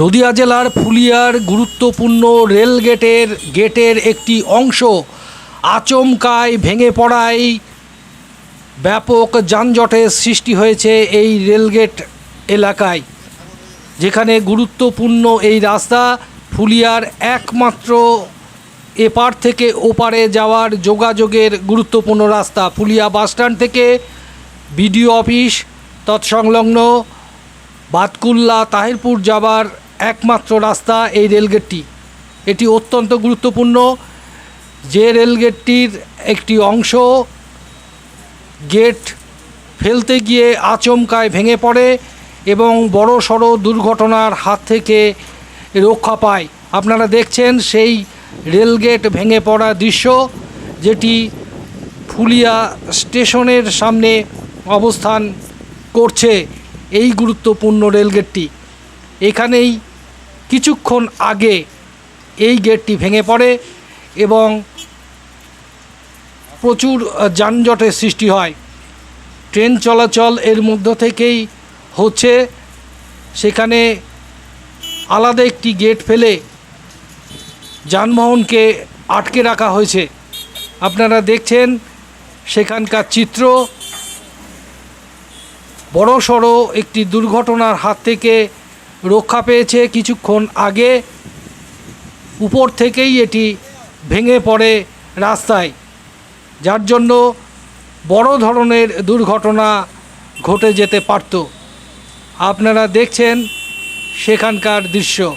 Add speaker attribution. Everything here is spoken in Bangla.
Speaker 1: নদিয়া জেলার ফুলিয়ার গুরুত্বপূর্ণ রেলগেটের গেটের একটি অংশ আচমকায় ভেঙে পড়ায় ব্যাপক যানজটের সৃষ্টি হয়েছে এই রেলগেট এলাকায়, যেখানে গুরুত্বপূর্ণ এই রাস্তা ফুলিয়ার একমাত্র এপার থেকে ওপারে যাওয়ার যোগাযোগের গুরুত্বপূর্ণ রাস্তা। ফুলিয়া বাসস্ট্যান্ড থেকে বিডিও অফিস, তৎসংলগ্ন বাতকুল্লা, তাহিরপুর যাবার একমাত্র রাস্তা এই রেলগেটটি। এটি অত্যন্ত গুরুত্বপূর্ণ। যে রেলগেটটির একটি অংশ গেট ফেলতে গিয়ে আচমকায় ভেঙে পড়ে এবং বড় সড়ো দুর্ঘটনার হাত থেকে রক্ষা পায়। আপনারা দেখছেন সেই রেলগেট ভেঙে পড়া দৃশ্য, যেটি ফুলিয়া স্টেশনের সামনে অবস্থান করছে এই গুরুত্বপূর্ণ রেলগেটটি। এখানেই কিছুক্ষণ আগে এই গেটটি ভেঙে পড়ে এবং প্রচুর যানজটের সৃষ্টি হয়। ট্রেন চলাচল এর মধ্য থেকেই হচ্ছে। সেখানে আলাদা একটি গেট ফেলে যানবাহনকে আটকে রাখা হয়েছে। আপনারা দেখছেন সেখানকার চিত্র। বড় সড়ো একটি দুর্ঘটনার হাত থেকে রক্ষা পেয়েছে কিছুক্ষণ আগে। উপর থেকেই এটি ভেঙে পড়ে রাস্তায়। যার জন্য বড় ধরনের দুর্ঘটনা ঘটে যেতে পারত। আপনারা দেখছেন সেখানকার দৃশ্য।